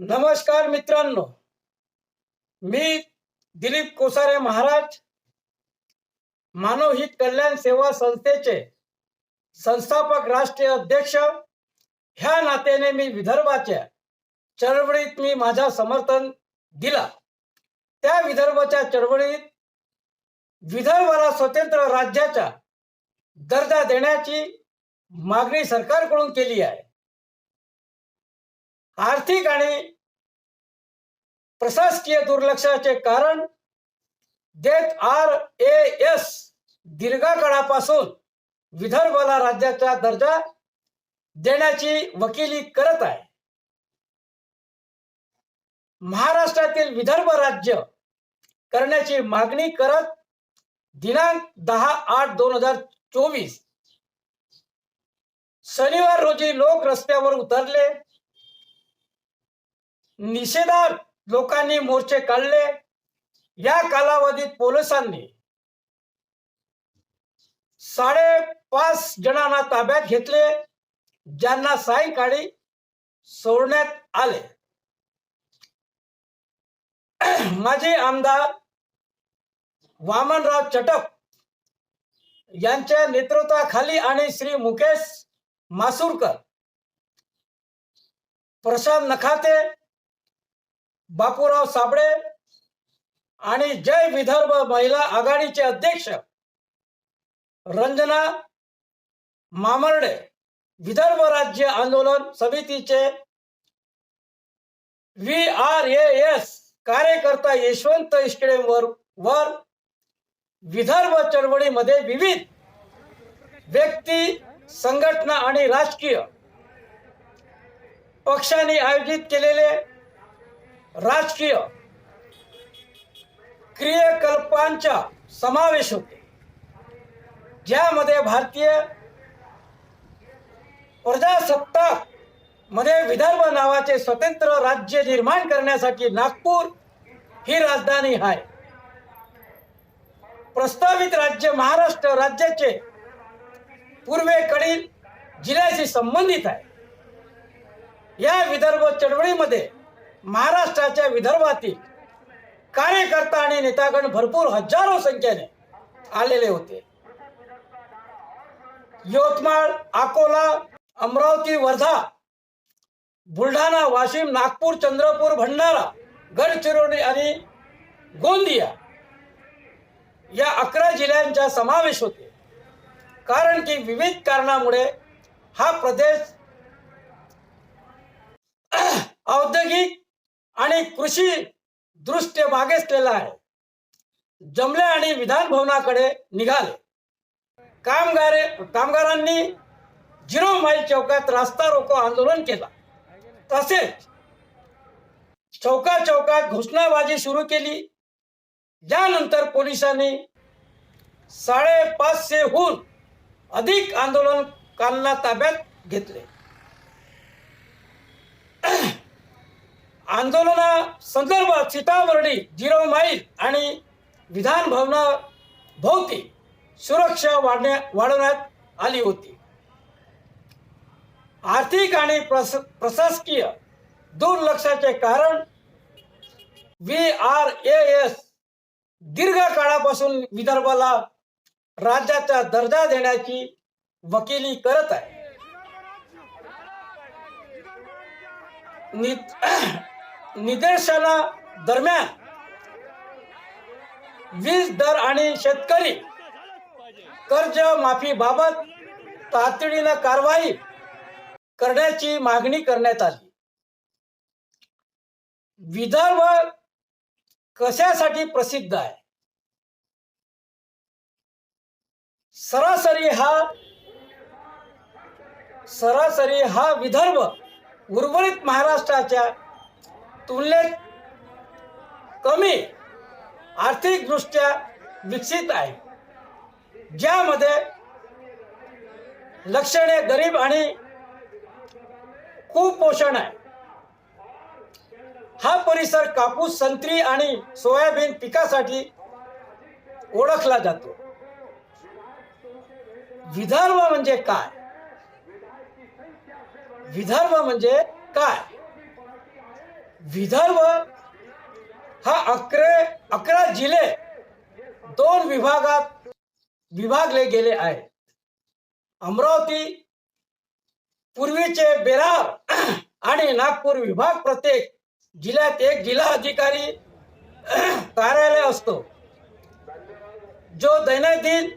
नमस्कार मित्रांनो. मी दिलीप कोसारे महाराज मानव हित कल्याण सेवा संस्थेचे संस्थापक राष्ट्रीय अध्यक्ष. ह्या नात्याने मी विदर्भाच्या चळवळीत मी माझा समर्थन दिला. त्या विदर्भाच्या चळवळीत विदर्भाला स्वतंत्र राज्याचा दर्जा देण्याची मागणी सरकारकडून केली आहे. आर्थिक आणि प्रशासकीय दुर्लक्षाचे कारण देत आर ए एस दीर्घकाळापासून विदर्भाला राज्याचा दर्जा देण्याची वकिली करत आहे. महाराष्ट्रातील विदर्भ राज्य करण्याची मागणी करत दिनांक दहा आठ दोन हजार चोवीस शनिवार रोजी लोक रस्त्यावर उतरले. निषेधार्थ लोकांनी मोर्चे काढले. या कालावधीत पोलिसांनी साडेपाच जणांना ताब्यात घेतले ज्यांना सायंकाळी सोडण्यात आले. माजी आमदार वामनराव चटप यांच्या नेतृत्वाखाली आणि श्री मुकेश मासुरकर प्रशांत नखाते बापूराव साबळे आणि जय विदर्भ महिला आघाडीचे अध्यक्ष रंजना मामर्डे. विदर्भ राज्य आंदोलन समितीचे व्ही आर एस कार्यकर्ता यशवंत इष्कडे वर वर विदर्भ चळवळीमध्ये विविध व्यक्ती संघटना आणि राजकीय पक्षांनी आयोजित केलेले राजकीय क्रियाकल्पांचा समावेश होते. ज्यामध्ये भारतीय प्रजासत्ताकमध्ये विदर्भ नावाचे स्वतंत्र राज्य निर्माण करण्यासाठी नागपूर ही राजधानी आहे. प्रस्तावित राज्य महाराष्ट्र राज्याचे पूर्वेकडील जिल्ह्याशी संबंधित आहे. या विदर्भ चळवळीमध्ये महाराष्ट्राच्या विदर्भातील कार्यकर्ता आणि नेतागण भरपूर हजारो संख्येने आलेले होते. यवतमाळ अकोला अमरावती वर्धा बुलढाणा वाशिम नागपूर चंद्रपूर भंडारा गडचिरोली आणि गोंदिया या अकरा जिल्ह्यांचा समावेश होते. कारण की विविध कारणामुळे हा प्रदेश औद्योगिक आणि कृषी दृष्ट्या मागेसलेला आहे. जमले आणि विधान भवनाकडे निघाले. कामगारे कामगारांनी झिरो माईल चौकात रास्ता रोको आंदोलन केला. तसेच चौका चौकात घोषणाबाजी सुरू केली. ज्यानंतर पोलिसांनी साडेपाचशेहून अधिक आंदोलनकांना ताब्यात घेतले. आंदोलना संदर्भात सीताबर्डी झिरो माईल आणि विधान भवना भोवती सुरक्षा वाढण्या वाढवण्यात आली होती. आर्थिक आणि प्रस प्रशासकीय दुर्लक्षाचे कारण व्ही आर ए एस दीर्घ काळापासून विदर्भाला राज्याचा दर्जा देण्याची वकिली करत आहे. निदर्शना दरम्यान वीज दर आणि शेतकरी कर्ज माफीबाबत तातडीनं कारवाई करण्याची मागणी करण्यात आली. विदर्भ कशासाठी प्रसिद्ध आहे? सरासरी हा सरासरी हा विदर्भ उर्वरित महाराष्ट्राच्या तुलनेत कमी आर्थिकदृष्ट्या विकसित आहे. ज्यामध्ये लक्षणे गरीब आणि कुपोषण आहे. हा परिसर कापूस संत्री आणि सोयाबीन पिकासाठी ओळखला जातो. विदर्भ म्हणजे काय? विदर्भ म्हणजे काय? विदर्भ हा अकरे अकरा जिल्हे दोन विभागात विभागले गेले आहेत. अमरावती पूर्वीचे बेरार आणि नागपूर विभाग प्रत्येक जिल्ह्यात एक जिल्हा अधिकारी कार्यालय असतो. जो दैनंदिन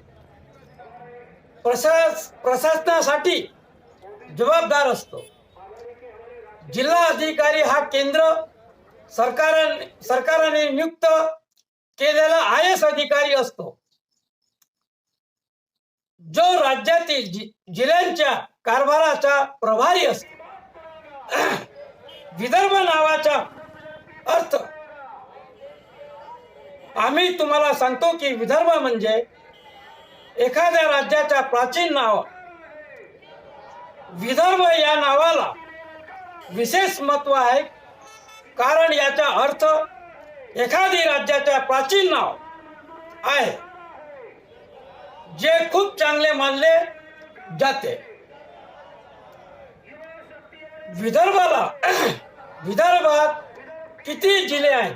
प्रशास प्रशासनासाठी जबाबदार असतो. जिल्हा अधिकारी हा केंद्र सरकाराने सरकारने नियुक्त केलेला आय एस अधिकारी असतो. जो राज्यातील जिल्ह्यांच्या कारभाराचा प्रभारी असतो. विदर्भ नावाचा अर्थ आम्ही तुम्हाला सांगतो की विदर्भ म्हणजे एखाद्या राज्याचा प्राचीन नाव. विदर्भ या नावाला विशेष महत्त्व आहे कारण याचा अर्थ एखादी राज्याच्या प्राचीन नाव आहे जे खूप चांगले मानले जाते. विदर्भाला विदर्भात किती जिल्हे आहेत?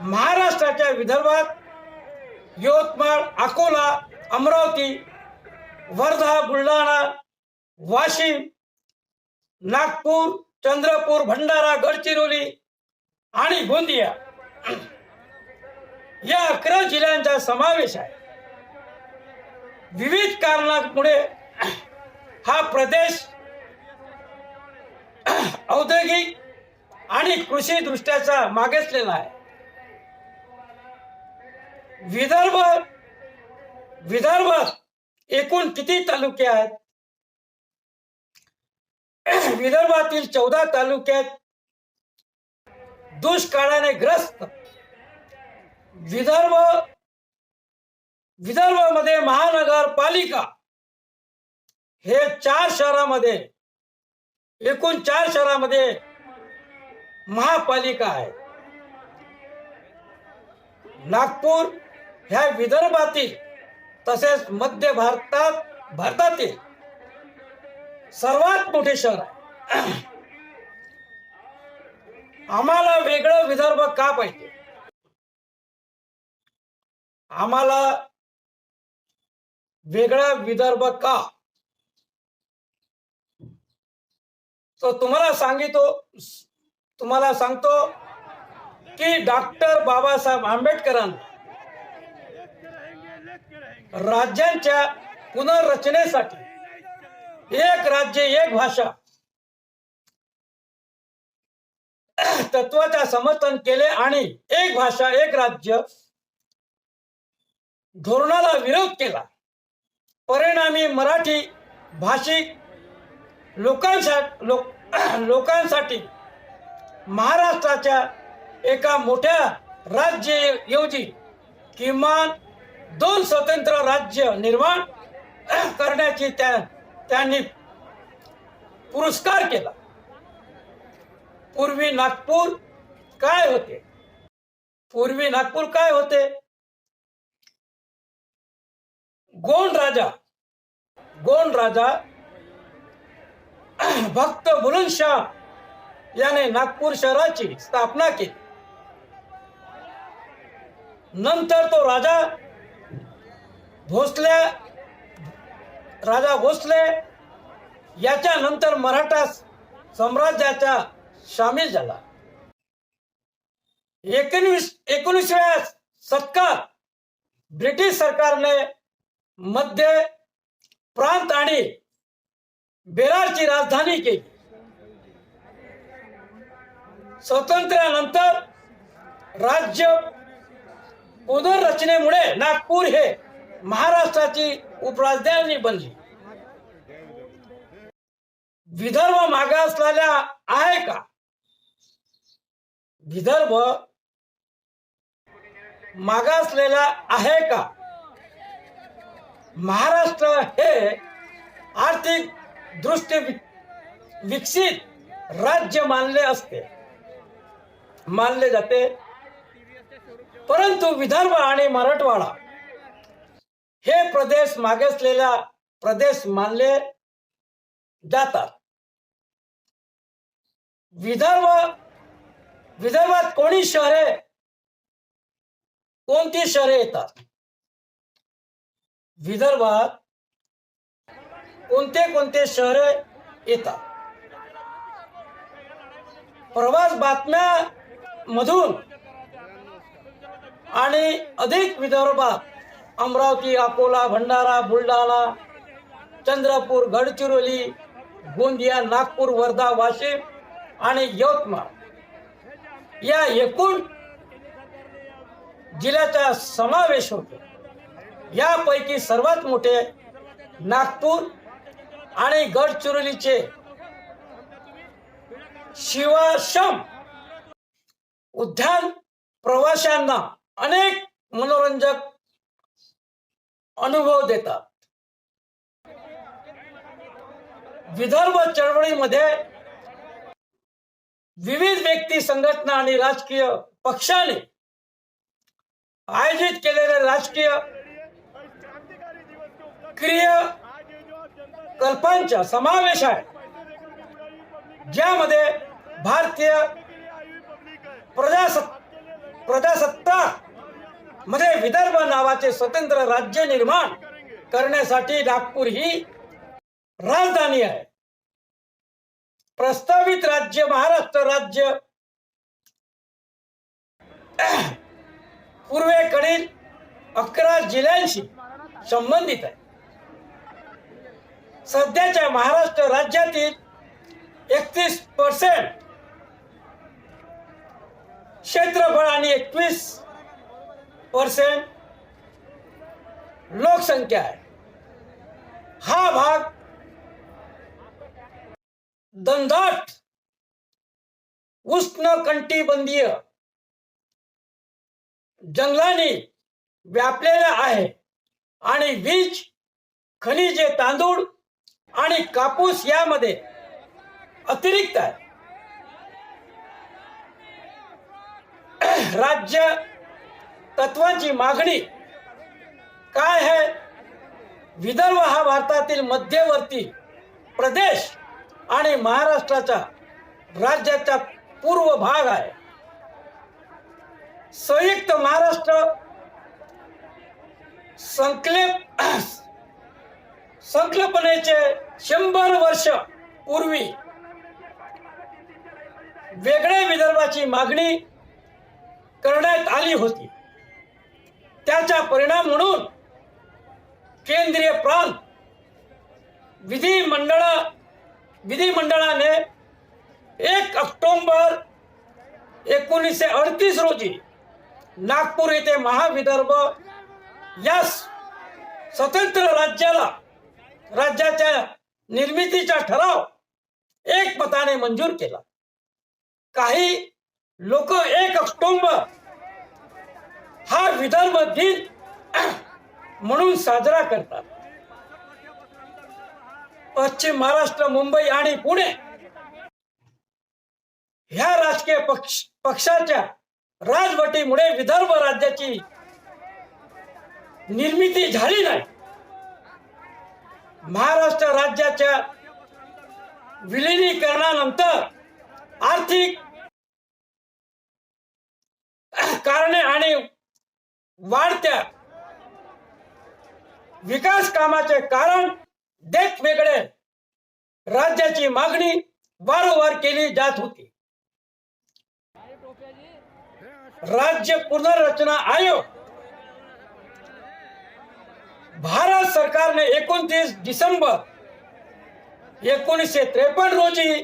महाराष्ट्राच्या विदर्भात यवतमाळ अकोला अमरावती वर्धा बुलढाणा वाशिम नागपूर चंद्रपूर भंडारा गडचिरोली आणि गोंदिया या अकरा जिल्ह्यांचा समावेश आहे. विविध कारणांमुळे हा प्रदेश औद्योगिक आणि कृषी दृष्ट्याचा मागासलेला आहे. विदर्भ विदर्भात एकूण किती तालुके आहेत? विदर्भातील चौदा तालुक्यात दुष्काळाने ग्रस्त. विदर्भ विदर्भामध्ये महानगरपालिका हे चार शहरामध्ये एकूण चार शहरामध्ये महापालिका आहे. नागपूर ह्या विदर्भातील तसेच मध्य भारतात भारतातील सर्वात मोठे शहर आहे. आम्हाला वेगळं विदर्भ का पाहिजे? आम्हाला वेगळा विदर्भ का? तो तुम्हाला सांगितो तुम्हाला सांगतो की डॉक्टर बाबासाहेब आंबेडकरां राज्यांच्या पुनर्रचनेसाठी एक राज्य एक भाषा. तत्वाचा समर्थन केले आणि एक भाषा एक राज्य धोरणाला विरोध केला. परिणामी मराठी भाषिक लोकांसाठी लोक लोकांसाठी महाराष्ट्राच्या एका मोठ्या राज्याऐवजी किमान दोन स्वतंत्र राज्य निर्माण करण्याची त्या त्यांनी पुरस्कार केला. पूर्वी नागपूर काय होते? पूर्वी नागपूर काय होते? गोंड राजा गोंड राजा भक्त बुलंदशाह याने नागपूर शहराची स्थापना केली. नंतर तो राजा भोसल्या राजा भोसले याच्यानंतर मराठा साम्राज्याचा सामील झाला. एकोणीस एकोणीसव्या शतकात ब्रिटिश सरकारने मध्य प्रांत आणि बेरारची राजधानी केली. स्वातंत्र्यानंतर राज्य पुनर्रचनेमुळे नागपूर हे महाराष्ट्राची उपराजधानी बनली विदर्भ मागासलेला आहे का? विदर्भ मागासलेला आहे का? महाराष्ट्र हे आर्थिक दृष्टी विकसित राज्य मानले असते. मानले जाते. परंतु विदर्भ आणि मराठवाडा हे प्रदेश मागासलेला प्रदेश मानले जातात. विदर्भ विदर्भात कोणी शहरे कोणती शहरे येतात? विदर्भात कोणते कोणते शहरे येतात? प्रवास बातम्या मधून आणि अधिक विदर्भात अमरावती अकोला भंडारा बुलढाणा चंद्रपूर गडचिरोली गोंदिया नागपूर वर्धा वाशिम आणि यवतमाळ. या एकूण जिल्ह्याचा समावेश होतो. यापैकी सर्वात मोठे नागपूर आणि गडचिरोलीचे शिवाशम उद्यान प्रवाशांना अनेक मनोरंजक अनुभव देतात. विदर्भ चळवळीमध्ये विविध व्यक्ती संघटना आणि राजकीय पक्षाने आयोजित केलेले राजकीय क्रिया कल्पांचा समावेश आहे. ज्यामध्ये भारतीय प्रजासत्ता प्रजासत्ताक मध्ये विदर्भ नावाचे स्वतंत्र राज्य निर्माण करण्यासाठी नागपूर ही राजधानी आहे. प्रस्तावित राज्य महाराष्ट्र राज्य. पूर्वेकडील अकरा जिल्ह्यांशी संबंधित आहे. सध्याच्या महाराष्ट्र राज्यातील एकतीस पर्सेंट क्षेत्रफळ आणि एकवीस पर्सेंट लोकसंख्या आहे. हा भाग दंदाट उष्ण कंटिबंधीय जंगलांनी व्यापलेला आहे आणि वीज खनिजे तांदूळ आणि कापूस यामध्ये अतिरिक्त आहे. राज्य तत्वांची मागणी काय आहे? विदर्भ हा भारतातील मध्यवर्ती प्रदेश आणि महाराष्ट्राचा राज्याचा पूर्व भाग आहे. संयुक्त महाराष्ट्र संकल्प संकल्पनेचे शंभर वर्ष पूर्वी वेगळे विदर्भाची मागणी करण्यात आली होती. त्याचा परिणाम म्हणून केंद्रीय प्रांत विधिमंडळ विधिमंडळाने एक ऑक्टोंबर एकोणीसशे अडतीस रोजी नागपूर येथे महाविदर्भ या स्वतंत्र राज्याला राज्याच्या निर्मितीचा ठराव एक मताने मंजूर केला. काही लोक एक ऑक्टोंबर हा विदर्भ दिन म्हणून साजरा करतात. पश्चिम महाराष्ट्र मुंबई आणि पुणे ह्या राजकीय पक्ष पक्षाच्या राजवटीमुळे विदर्भ राज्याची निर्मिती झाली नाही. महाराष्ट्र राज्याच्या विलिनीकरणानंतर आर्थिक कारणे आणि वाढत्या. विकास कामाचे कारण देश वेगळे. राज्याची मागणी वारंवार केली जात होती. राज्य पुनर्रचना आयोग. भारत सरकारने एकोणतीस डिसेंबर एकोणीसशे त्रेपन्न रोजी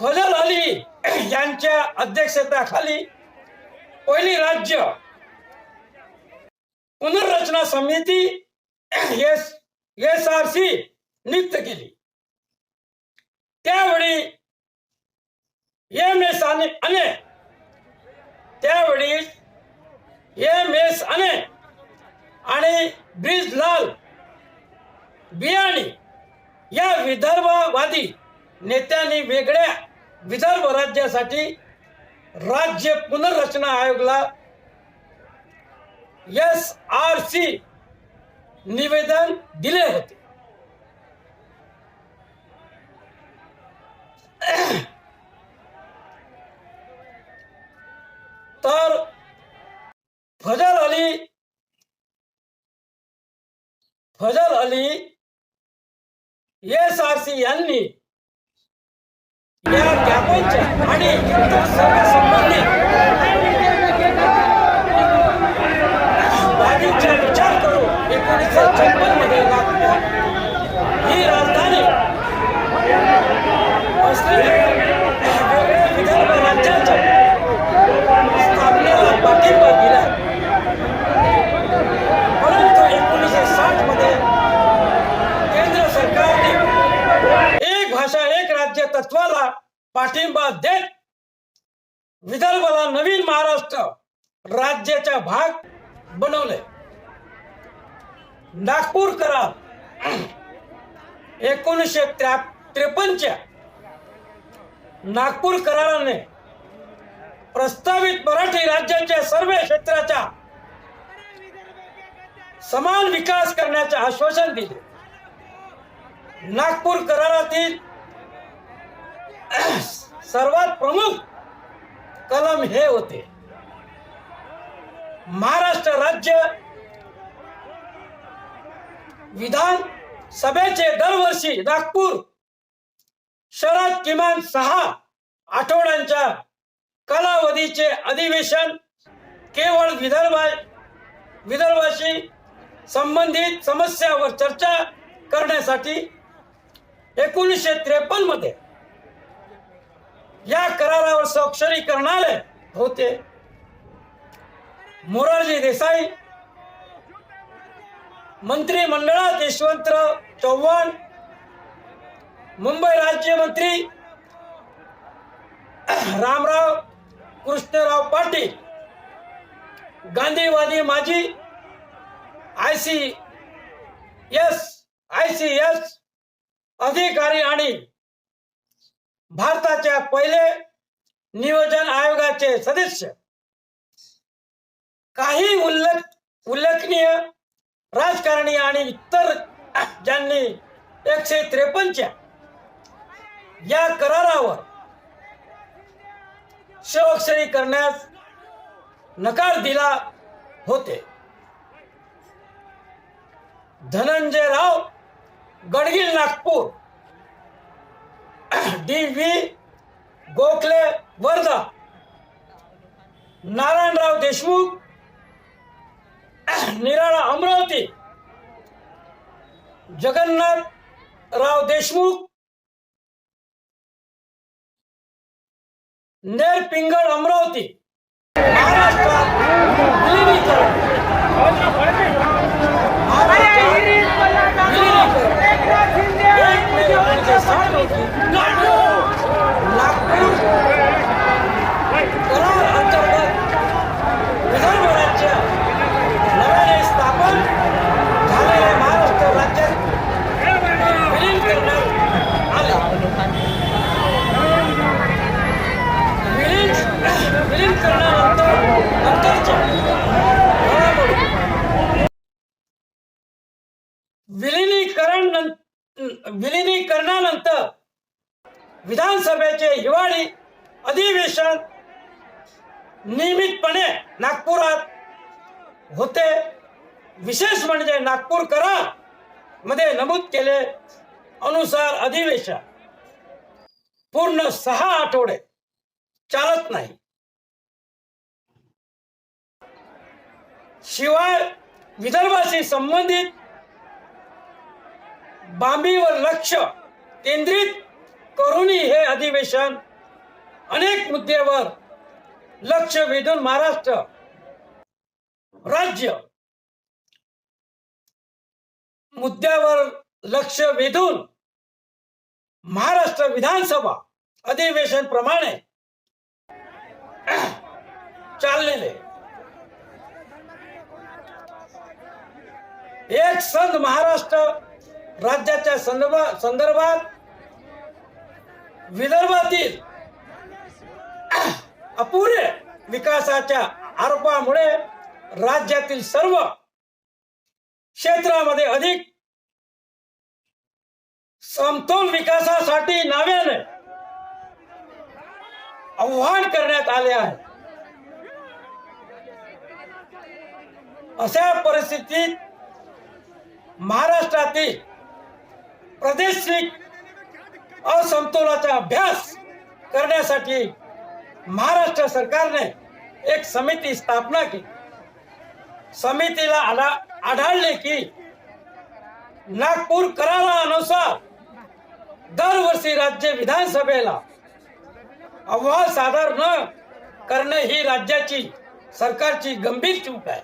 फजल अली यांच्या अध्यक्षतेखाली पहिली राज्य पुनर्रचना समिती एस आर सी नियुक्त केली. त्यावेळी एम एस आणि अने त्यावेळी एम एस अने आणि ब्रिजलाल बियाणी या विदर्भवादी नेत्यांनी वेगळ्या विदर्भ राज्यासाठी राज्य पुनर्रचना आयोगला एस आर सी निवेदन दिले होते. तर Fazal Ali Fazal Ali S R C यांनी या ज्ञापनच्या आणि इतर सर्व संबंधित करून ही राजधानी विदर्भ राज्याच्या स्थापनेला पाठिंबा दिला. परंतु एकोणीसशे साठमध्ये केंद्र सरकारने एक भाषा एक राज्य तत्वाला पाठिंबा देत विदर्भाला नवीन महाराष्ट्र राज्याचा भाग बनवले नागपूर करार त्र्या त्रेपन्नच्या नागपूर कराराने प्रस्तावित मराठी राज्याच्या सर्व क्षेत्राचा समान विकास करण्याचे आश्वासन दिले. नागपूर करारातील सर्वात प्रमुख कलम हे होते. महाराष्ट्र राज्य विधान सभेचे दरवर्षी नागपूर शहरात किमान सहा आठवड्यांच्या कालावधीचे अधिवेशन केवळ विदर्भ विदर्भाशी संबंधित समस्यावर चर्चा करण्यासाठी एकोणीसशे त्रेपन्नमध्ये या करारावर स्वाक्षरी करणारे होते. मोरारजी देसाई मंत्रिमंडळात यशवंतराव चव्हाण मुंबई राज्यमंत्री रामराव कृष्णराव पाटील गांधीवादी माजी I C S I C S अधिकारी आणि भारताच्या पहिले नियोजन आयोगाचे सदस्य. काही उल्लेख उल्लेखनीय राजकारणी आणि इतर ज्यांनी एकशे त्रेपन्नच्या या करारावर स्वाक्षरी करण्यास नकार दिला होते. धनंजय राव गडगिल नागपूर डी व्ही गोखले वर्धा नारायणराव देशमुख निराळा अमरावती. जगन्नाथ राव देशमुख. नेर पिंगळ अमरावती. महाराष्ट्रात विलिनीकरण महाराष्ट्रात विलिनीकरण एक मे एकोणीसशे साठ रोजी नागपूर करार अंतर्गत विदर्भ राज्य नव्याने स्थापन झालेल्या महाराष्ट्र राज्यात विलीन करण्यात आले विलीन विलीन करण्यानंतर नंतरच्या घडामोडी विलिनीकरण विलिनीकरणानंतर विधानसभेचे हिवाळी अधिवेशन नियमितपणे नागपुरात होते. विशेष म्हणजे नागपूरमध्ये नमूद केले अनुसार अधिवेशन. पूर्ण सहा आठवडे चालत नाही. शिवाय विदर्भाशी संबंधित बाबीवर लक्ष केंद्रित करूनही हे अधिवेशन अनेक मुद्द्यावर लक्ष वेधून महाराष्ट्र राज्य मुद्द्यावर लक्ष वेधून महाराष्ट्र विधानसभा अधिवेशन प्रमाणे चाललेले. एक संघ महाराष्ट्र राज्याच्या संदर्भात संदर्भात विदर्भातील अपुरे विकासाच्या आरोपामुळे राज्यातील सर्व क्षेत्रामध्ये अधिक समतोल विकासासाठी नाव्याने आव्हान करण्यात आले आहे. अशा परिस्थितीत महाराष्ट्रातील प्रादेशिक असमतोलाचा अभ्यास करण्यासाठी महाराष्ट्र सरकारने एक समिती स्थापना केली. समितीला आढा आढळले की नागपूर करारानुसार दरवर्षी राज्य विधानसभेला अहवाल सादर न करणे ही राज्याची सरकारची गंभीर चूक आहे.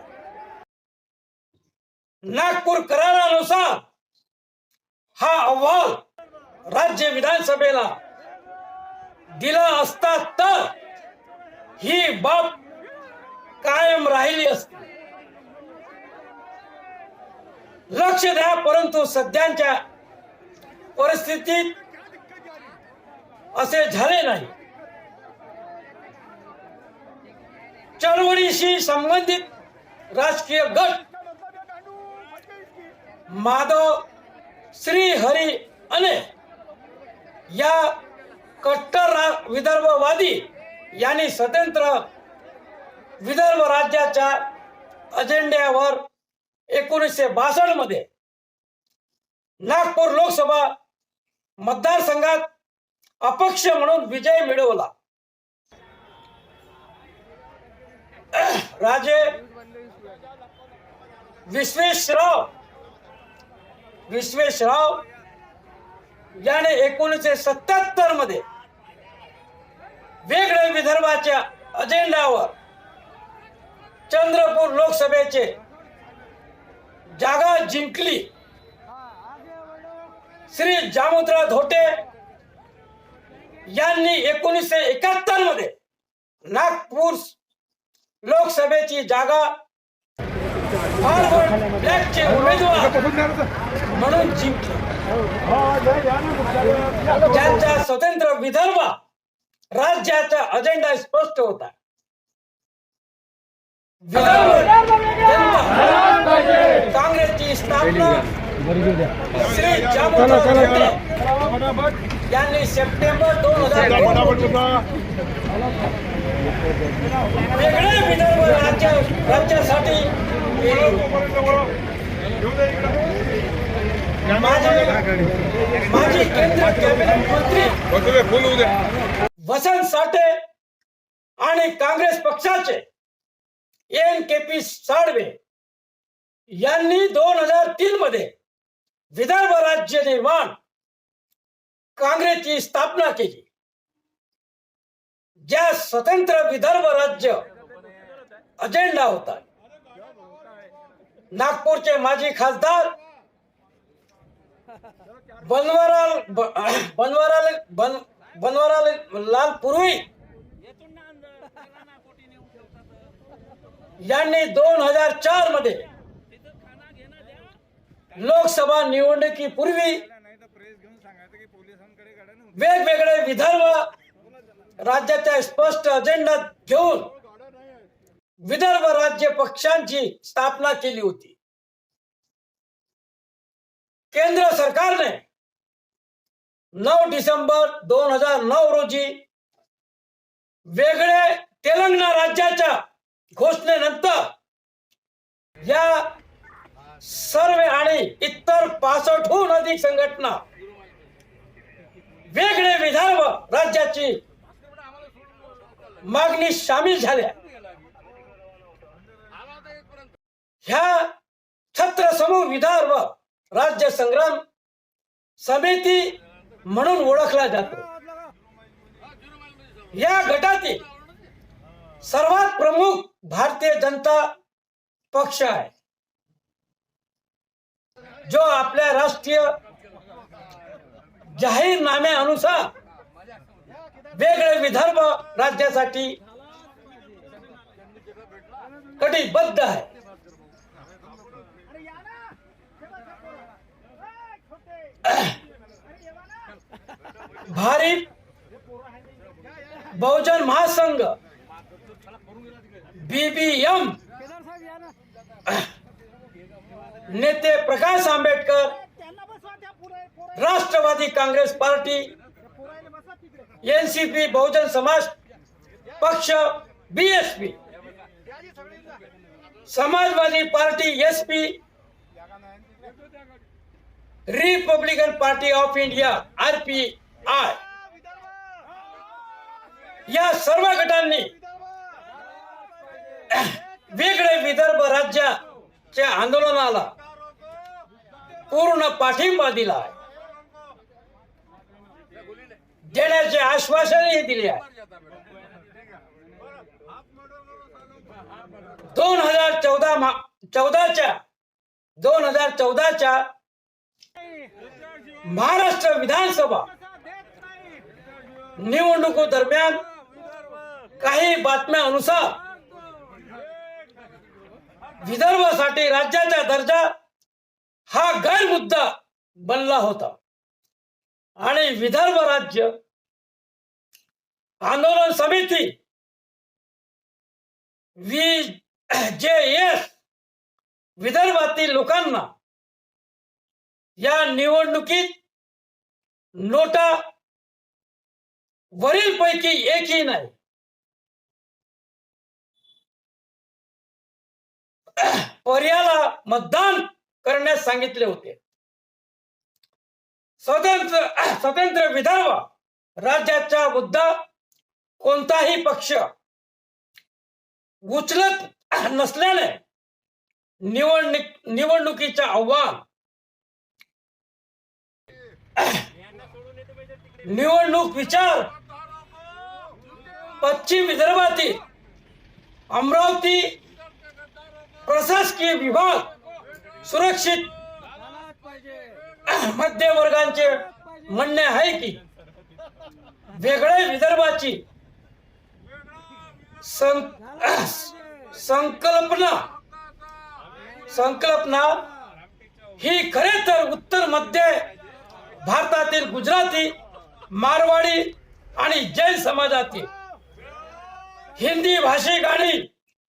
नागपूर करारानुसार हा अहवाल राज्य विधानसभेला दिला असता तर ही बाब कायम राहिली असती. लक्ष द्या परंतु सध्याच्या परिस्थितीत असे झाले नाही. चळवळीशी संबंधित राजकीय गट माधव श्री हरी अने या कट्टर विदर्भवादी यांनी स्वतंत्र विदर्भ राज्याच्या अजेंड्यावर एकोणीसशे बासष्टमध्ये नागपूर लोकसभा मतदारसंघात अपक्ष म्हणून विजय मिळवला राजे विश्वेशराव विश्वेशराव याने एकोणीसशे सत्याहत्तरमध्ये वेगळे विदर्भाच्या अजेंडावर चंद्रपूर लोकसभेचे जागा जिंकली. श्री जामुद्रा धोटे यांनी एकोणीसशे एकाहत्तरमध्ये नागपूर लोकसभेची जागा. ब्लॅकचे उमेदवार म्हणून जिंकली ज्यांचा स्वतंत्र विदर्भ राज्याचा अजेंडा स्पष्ट होता. काँग्रेसची स्थापना श्री यांनी सप्टेंबर दोन हज़ार वेगळे विदर्भ राज्य राज्यासाठी माजी केंद्र कॅबिनेट मंत्री वसंत साठे आणि काँग्रेस पक्षाचे एन के पी साळवे यांनी दोन हजार तीन मध्ये विदर्भ राज्य निर्माण काँग्रेसची स्थापना केली. ज्या स्वतंत्र विदर्भ राज्य अजेंडा होता. नागपूरचे माजी खासदार बनवाराल बनवाराल बन बनवाराल लाल पूर्वी यांनी दोन हजार चारमध्ये लोकसभा निवडणुकीपूर्वी वेगवेगळे विदर्भ राज्याचा स्पष्ट अजेंडा घेऊन विदर्भ राज्य पक्षांची स्थापना केली होती. केंद्र सरकारने नऊ डिसेंबर दोन हजार नऊ रोजी वेगळे तेलंगणा राज्याच्या घोषणेनंतर या सर्व आणि इतर पासष्टहून अधिक संघटना वेगळे विदर्भ राज्याची मागणी सामील झाल्या. ह्या छत्रसमूह विदर्भ राज्य संग्राम समिती म्हणून ओळखला जातो. या गटातील सर्वात प्रमुख भारतीय जनता पक्ष आहे. जो आपल्या राष्ट्रीय जाहीरनाम्यानुसार वेगळे विदर्भ राज्यासाठी कटिबद्ध आहे. भारी बहुजन महासंघ बीबीएम नेते Prakash Ambedkar Rashtravadi Congress Party NCP Bahujan Samaj Paksh BSP Samajwadi Party SP Republican Party of India R I. या सर्व गटांनी वेगळे विदर्भ राज्याच्या आंदोलनाला पूर्ण पाठिंबा दिला आहे. देण्याचे आश्वासनही दिले आहे. दोन हजार चौदा चौदाच्या दोन हजार चौदाच्या महाराष्ट्र विधानसभा निवडणुको दरम्यान काही बातम्यानुसार विदर्भासाठी राज्याचा दर्जा हा गैरमुद्दा बनला होता. आणि विदर्भ राज्य आंदोलन समिती वि जे एस विदर्भातील लोकांना या निवडणुकीत नोटा वरील पैकी एकही नाही. पर्याला मतदान करण्यास सांगितले होते. स्वतंत्र स्वतंत्र विदर्भ राज्याचा मुद्दा कोणताही पक्ष उचलत नसल्याने निवडणूक निवडणुकीचे आव्हान निवडणूक विचार. पश्चिम विदर्भातील अमरावती प्रशासकीय विभाग सुरक्षित मध्यवर्गांचे म्हणणे आहे की वेगळ्या विदर्भाची सं- संकल्पना संकल्पना ही खरे तर उत्तर मध्य भारतातील गुजराती मारवाडी आणि जैन समाजातील हिंदी भाषिक आणि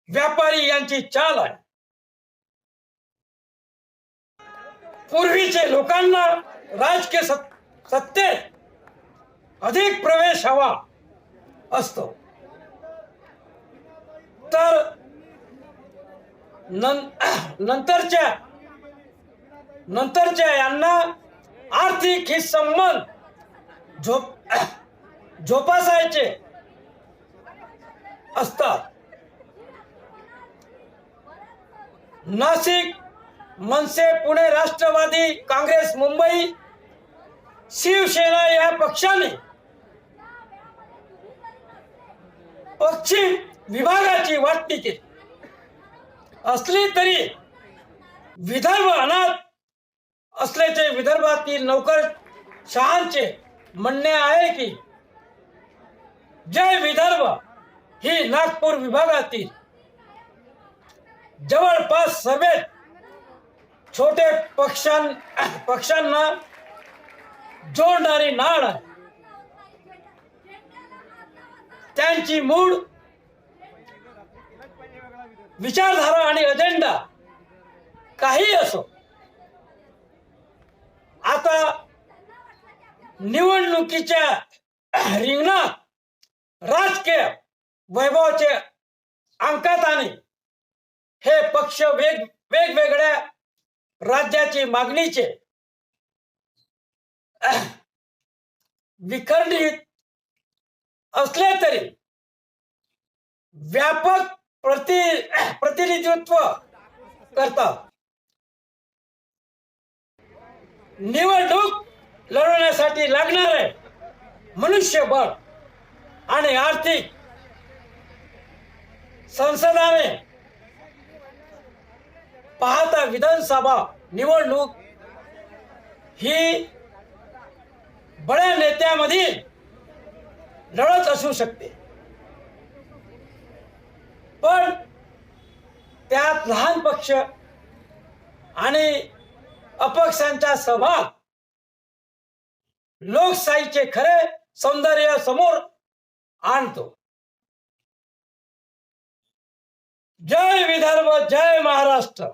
व्यापारी यांची चाल आहे. पूर्वीचे लोकांना राजकीय सत्तेत अधिक प्रवेश हवा असतो. तर नंतरच्या नंतरच्या यांना आर्थिक हे संबंध झोप झोपासायचे असतात. नाशिक मनसे पुणे राष्ट्रवादी काँग्रेस मुंबई शिवसेना या पक्षाने पश्चिम विभागाची वाटणी केली. असली तरी विदर्भ अनाथ असल्याचे विदर्भातील नौकर शहांचे म्हणणे आहे की जय विदर्भ ही नागपूर विभागातील जवळपास सभेत छोटे पक्षां पक्षांना जोडणारी नाळ आहे. त्यांची मूळ विचारधारा आणि अजेंडा काही असो. आता निवडणुकीच्या रिंगणात राजकीय वैभवाचे अंकात आणि हे पक्ष वेग वेगवेगळ्या राज्याची मागणीचे विखंडित असले तरी व्यापक प्रति प्रतिनिधित्व करतात. निवडणूक लढवण्यासाठी लागणारे मनुष्यबळ आणि आर्थिक संसदाने पाहता विधानसभा निवडणूक ही बड्या नेत्यामधील लढत असू शकते. पण त्यात लहान पक्ष आणि अपक्षांचा सहभाग लोकशाहीचे खरे सौंदर्य समोर आणतो. जय विदर्भ जय महाराष्ट्र.